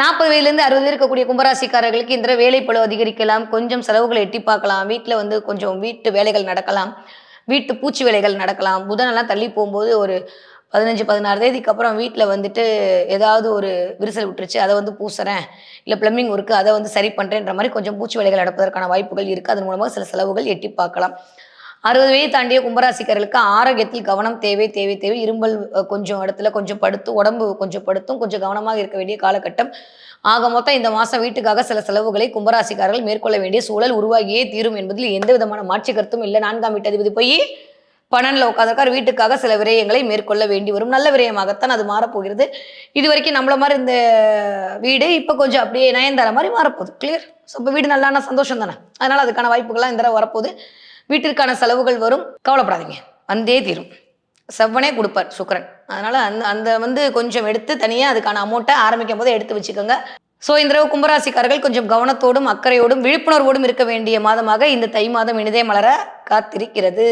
நாற்பது வயதுலேருந்து அறுபது இருக்கக்கூடிய கும்பராசிக்காரர்களுக்கு இந்த வேலைப்பளு அதிகரிக்கலாம். கொஞ்சம் செலவுகளை எட்டி பார்க்கலாம். வீட்டில் வந்து கொஞ்சம் வீட்டு வேலைகள் நடக்கலாம். வீட்டு பூச்சி வேலைகள் நடக்கலாம். புதனெல்லாம் தள்ளி போகும்போது ஒரு பதினஞ்சு பதினாறு தேதிக்கு அப்புறம் வீட்டில் வந்துட்டு ஏதாவது ஒரு விரிசல் விட்டுருச்சு அதை வந்து பூசுறேன். இல்லை ப்ளம்பிங் ஒர்க்கு அதை வந்து சரி பண்ணுறேன்ற மாதிரி கொஞ்சம் பூச்சி வேலைகள் நடப்பதற்கான வாய்ப்புகள் இருக்குது அதன் மூலமாக சில செலவுகள் எட்டி பார்க்கலாம். அறுபது வயது தாண்டிய கும்பராசிக்காரர்களுக்கு ஆரோக்கியத்தில் கவனம் தேவை தேவை தேவை. இரும்பல் கொஞ்சம் இடத்துல கொஞ்சம் படுத்து உடம்பு கொஞ்சம் படுத்தும் கொஞ்சம் கவனமாக இருக்க வேண்டிய காலகட்டம். ஆக மொத்தம் இந்த மாதம் வீட்டுக்காக சில செலவுகளை கும்பராசிக்காரர்கள் மேற்கொள்ள வேண்டிய சூழல் உருவாகியே தீரும் என்பதில் எந்த விதமான மாற்று கருத்தும் இல்லை. நான்காம் வீட்டு அதிபதி போய் பன்னெண்டில் உட்காந்துருக்கார் வீட்டுக்காக சில விரயங்களை மேற்கொள்ள வேண்டி வரும். நல்ல விரயமாகத்தான் அது மாறப்போகிறது. இது வரைக்கும் நம்மள மாதிரி இந்த வீடு இப்போ கொஞ்சம் அப்படியே நயன்தார மாதிரி மாறப்போகுது. கிளியர் ஸோ இப்போ வீடு நல்லான சந்தோஷம் தானே? அதனால் அதுக்கான வாய்ப்புகள்லாம் இந்த தடவை வரப்போகுது. வீட்டிற்கான செலவுகள் வரும். கவலைப்படாதீங்க. வந்தே தீரும். செவ்வனே கொடுப்பார் சுக்கரன். அதனால் அந்த அந்த வந்து கொஞ்சம் எடுத்து தனியாக அதுக்கான அமௌண்ட்டை ஆரம்பிக்கும் போது எடுத்து வச்சுக்கோங்க. ஸோ இந்த தடவை கும்பராசிக்காரர்கள் கொஞ்சம் கவனத்தோடும் அக்கறையோடும் விழிப்புணர்வோடும் இருக்க வேண்டிய மாதமாக இந்த தை மாதம் இனிதே மலர காத்திருக்கிறது.